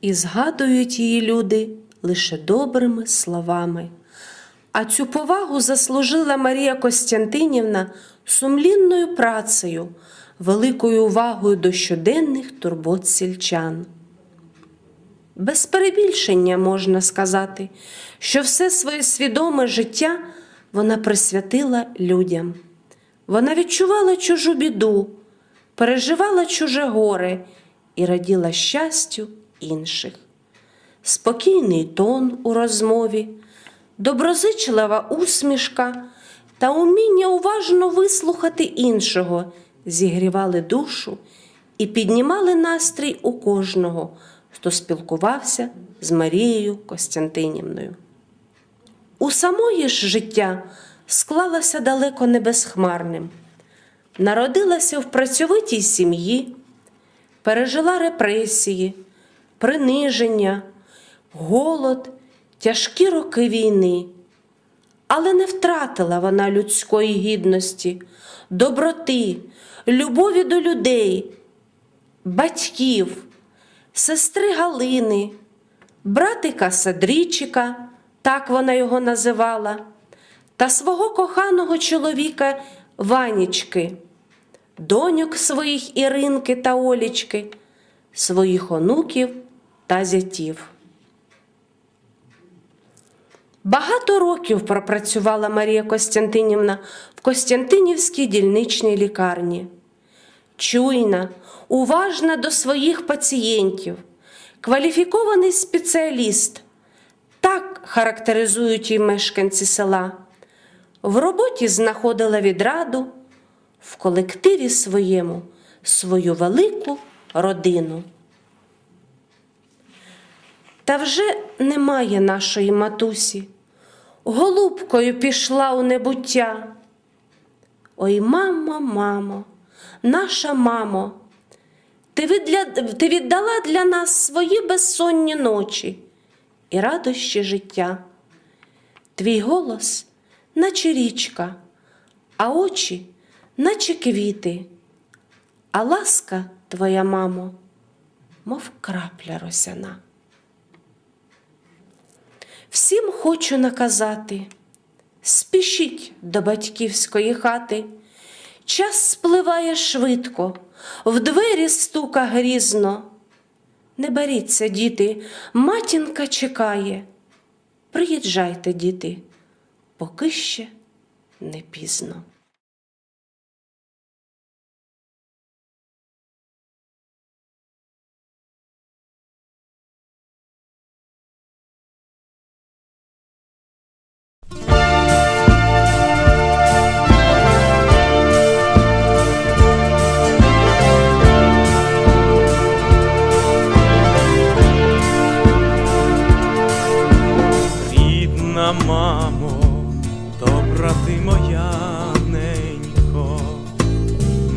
і згадують її люди лише добрими словами. А цю повагу заслужила Марія Костянтинівна сумлінною працею, великою увагою до щоденних турбот сільчан. Без перебільшення можна сказати, що все своє свідоме життя вона присвятила людям. Вона відчувала чужу біду, переживала чуже горе і раділа щастю інших. Спокійний тон у розмові, доброзичлива усмішка та уміння уважно вислухати іншого зігрівали душу і піднімали настрій у кожного, хто спілкувався з Марією Костянтинівною. У самої ж життя склалося далеко не безхмарним. Народилася в працьовитій сім'ї, пережила репресії, приниження, голод, тяжкі роки війни, але не втратила вона людської гідності, доброти, любові до людей, батьків, сестри Галини, братика Садрічика, так вона його називала, та свого коханого чоловіка Ванічки, доньок своїх Іринки та Олічки, своїх онуків та зятів. Багато років пропрацювала Марія Костянтинівна в Костянтинівській дільничній лікарні. Чуйна, уважна до своїх пацієнтів, кваліфікований спеціаліст. Так характеризують її мешканці села. В роботі знаходила відраду, в колективі своєму свою велику родину. Та вже немає нашої матусі. Голубкою пішла у небуття. Ой, мамо, мамо, наша мамо, ти, віддала для нас свої безсонні ночі і радощі життя. Твій голос, наче річка, а очі, наче квіти, а ласка твоя, мамо, мов крапля росяна. Всім хочу наказати, спішіть до батьківської хати. Час спливає швидко, в двері стука грізно. Не беріться, діти, матінка чекає. Приїжджайте, діти, поки ще не пізно. Добра ти моя ненько,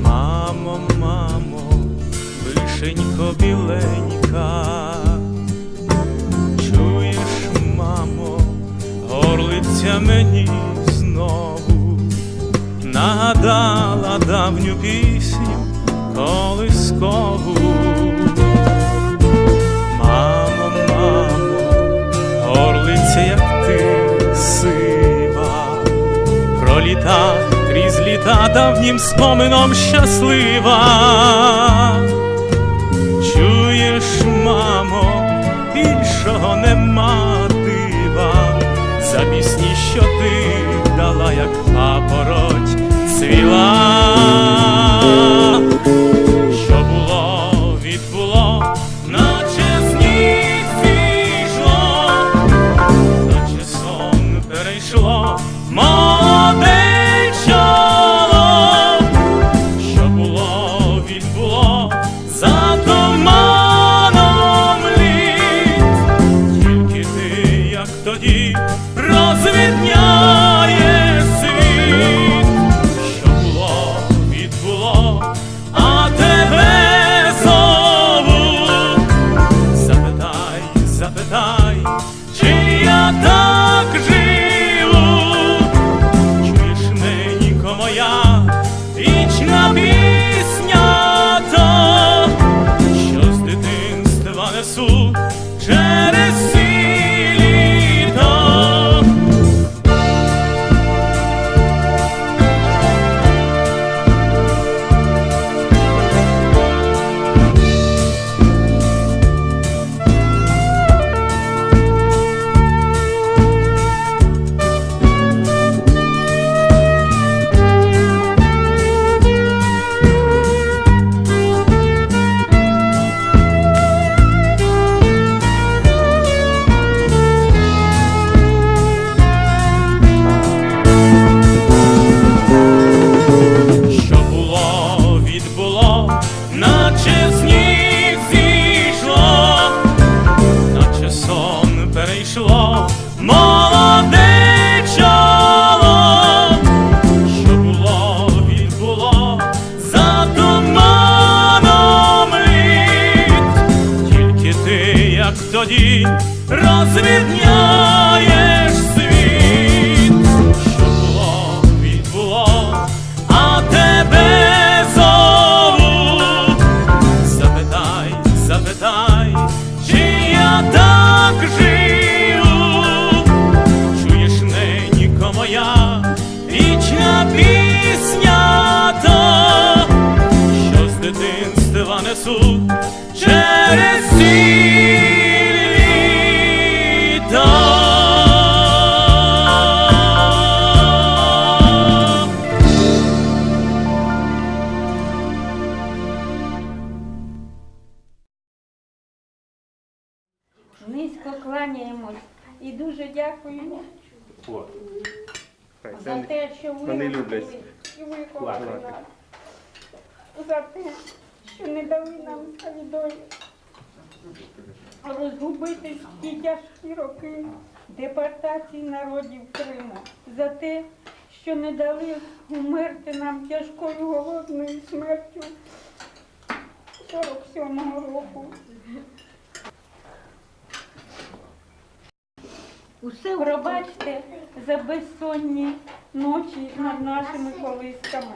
мамо, мамо, вишенько біленька, чуєш, мамо, горлиця мені знову. Нагадала давню пісню колискову. Проліта крізь літа давнім спомином щаслива. Чуєш, мамо, більшого нема дива, за пісні, що ти дала, як папороть цвіла. 说梦 Низько кланяємось і дуже дякуємо О, хай за це те, що ви вони люблять були і виховали плакати. нас. За те, що не дали нам Савідові розгубитись в ті тяжкі роки депортації народів Криму. За те, що не дали умерти нам тяжкою голодною смертю 47-го року. Усе пробачте за безсонні ночі над нашими колисками,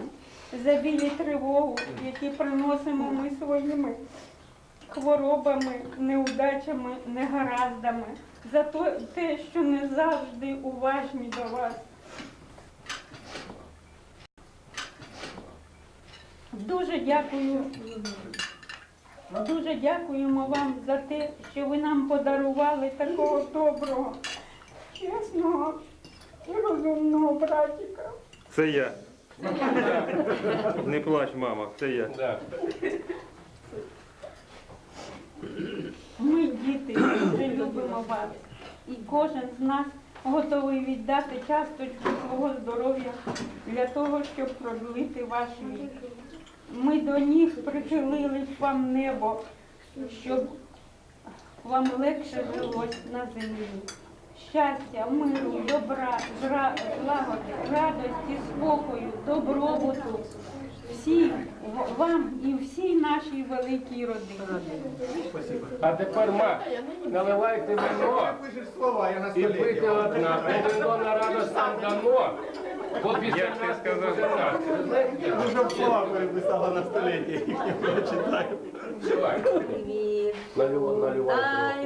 за білі тривогу, які приносимо ми своїми хворобами, неудачами, негараздами, за те, що не завжди уважні до вас. Дуже дякую. Дуже дякуємо вам за те, що ви нам подарували такого доброго, чесного і розумного братіка. Це я. Не плач, мама, це я. Ми, діти, дуже любимо вас. І кожен з нас готовий віддати часточку свого здоров'я для того, щоб продлити ваш вік. Ми до ніг прихилили вам небо, щоб вам легше жилось на землі. Щастя, миру, добра, злагоди, радості, спокою, добробуту. Всім вам і всій нашій великій родині. А тепер ма, наливайте вино і пийте одна, бо вино на радость нам дано. Бо після Як ти нас сказав? буде нас. Дуже слова переписала на столетті, їх не прочитаю. Давай. Налив- наливай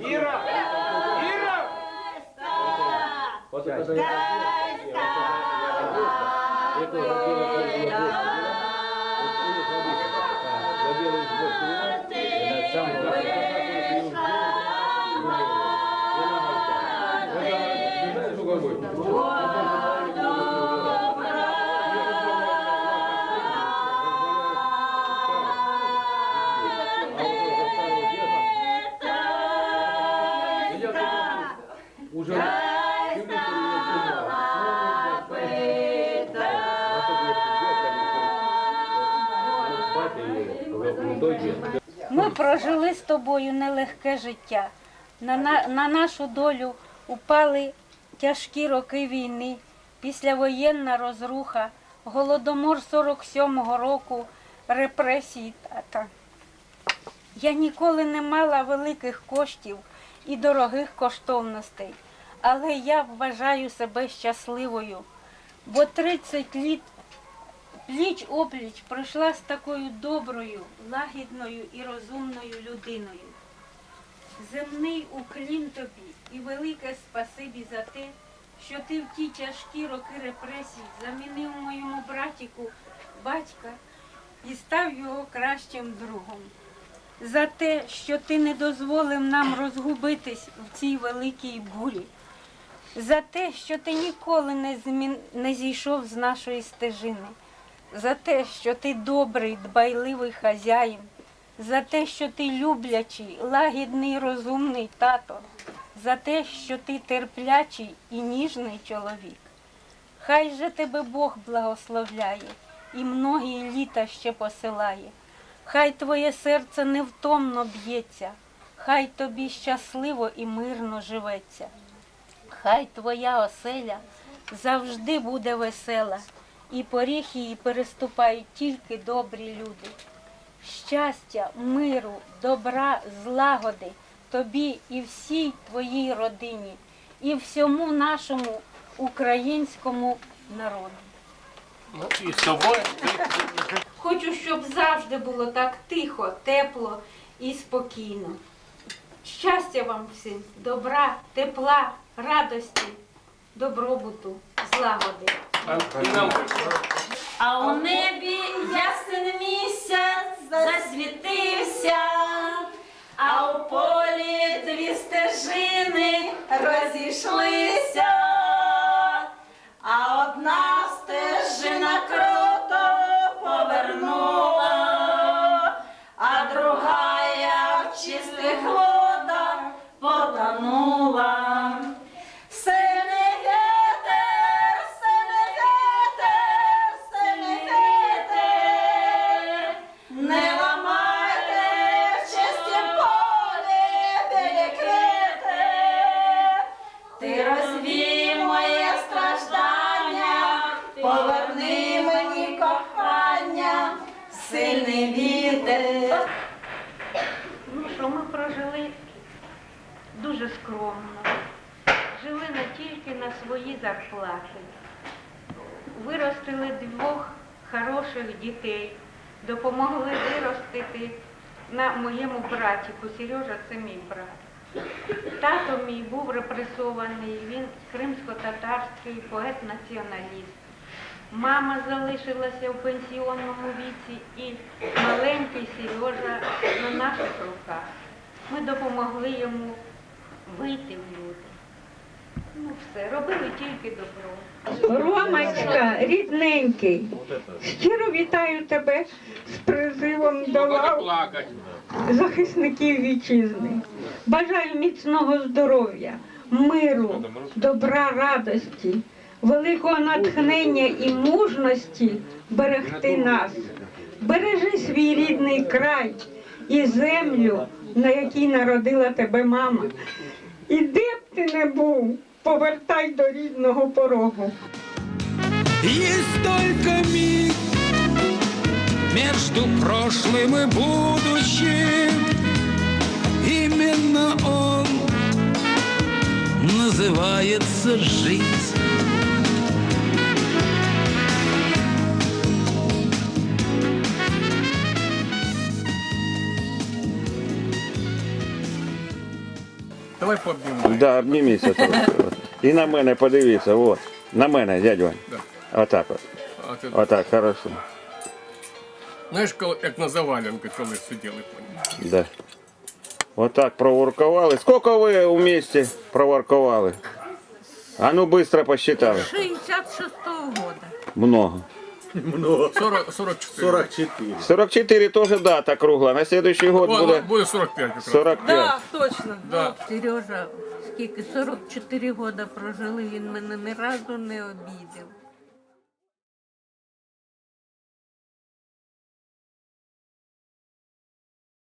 Іра! Іра! Уже Ми прожили з тобою нелегке життя. На, на, на нашу долю упали тяжкі роки війни, післявоєнна розруха, голодомор 47-го року, репресії тата. Я ніколи не мала великих коштів і дорогих коштовностей, але я вважаю себе щасливою, бо 30 літ пліч опліч пройшла з такою доброю, лагідною і розумною людиною. Земний уклін тобі і велике спасибі за те, що ти в ті тяжкі роки репресій замінив моєму братіку батька і став його кращим другом. За те, що ти не дозволив нам розгубитись в цій великій бурі. За те, що ти ніколи не, змін... не зійшов з нашої стежини. За те, що ти добрий, дбайливий хазяїн. За те, що ти люблячий, лагідний, розумний тато. За те, що ти терплячий і ніжний чоловік. Хай же тебе Бог благословляє і многі літа ще посилає. Хай твоє серце невтомно б'ється, хай тобі щасливо і мирно живеться. Хай твоя оселя завжди буде весела, і поріг її переступають тільки добрі люди. Щастя, миру, добра, злагоди тобі і всій твоїй родині, і всьому нашому українському народу. Ну і з тобою. Хочу, щоб завжди було так тихо, тепло і спокійно. Щастя вам всім, добра, тепла, радості, добробуту, злагоди. А, у небі ясен місяць засвітився, а у полі дві стежини розійшлися, дуже скромно. Жили не тільки на свої зарплати. Виростили двох хороших дітей, допомогли виростити на моєму братіку. Сережа це мій брат. Тато мій був репресований, він кримсько-татарський поет-націоналіст. Мама залишилася в пенсіонному віці і маленький Сережа на наших руках. Ми допомогли йому вийти в люди. Ну все, робили тільки добро. Ромочка, рідненький, щиро вітаю тебе з призивом до лав захисників вітчизни. Бажаю міцного здоров'я, миру, добра, радості, великого натхнення і мужності берегти нас. Бережи свій рідний край і землю, на якій народила тебе мама. І де б ти не був, повертай до рідного порогу. Є только міг між прошлим і будущим. Іменно он називається жизнь. Давай поб'ємо. Да, обніміться трохи. от. І на мене подивіться, от. На мене, дядь Вань. Отак от. А ти Отак, хорошо. знаєш, коли як на завалянку, коли сиділи по ній. Да. Отак проворкували. Скільки ви у місті проворкували? А ну быстро посчитали. 66-го года. Много. 40, 44. 44. 44 тоже дата кругла. На следующий год О, буде буде 45 якраз. 45. точно. Да. Сережа, скільки 44 роки прожили, він мене ні разу не обідав.